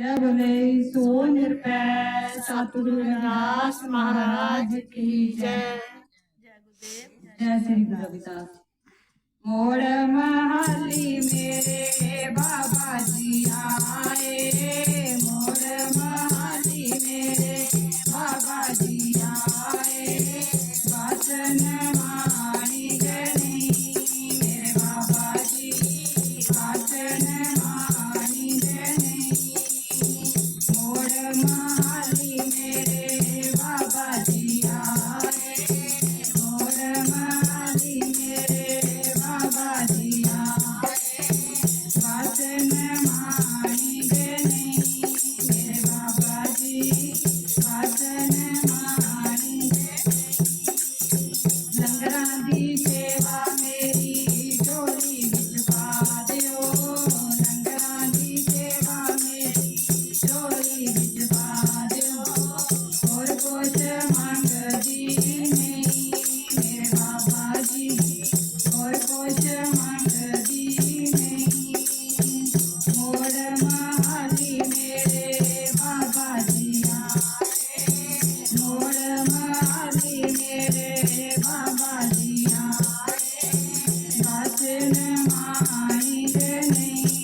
जय बोले सो निरपय सतगुरु रविदास महाराज की जय। जय गुरुदेव जय श्री गुरु रविदास। मोड़ महाली मेरे बाबा जी आए। मोड़ महाली मेरे बाबा जी आए। वचन Amen. माई नहीं।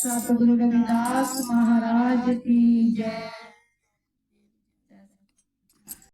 संत गुरु रविदास महाराज की जय।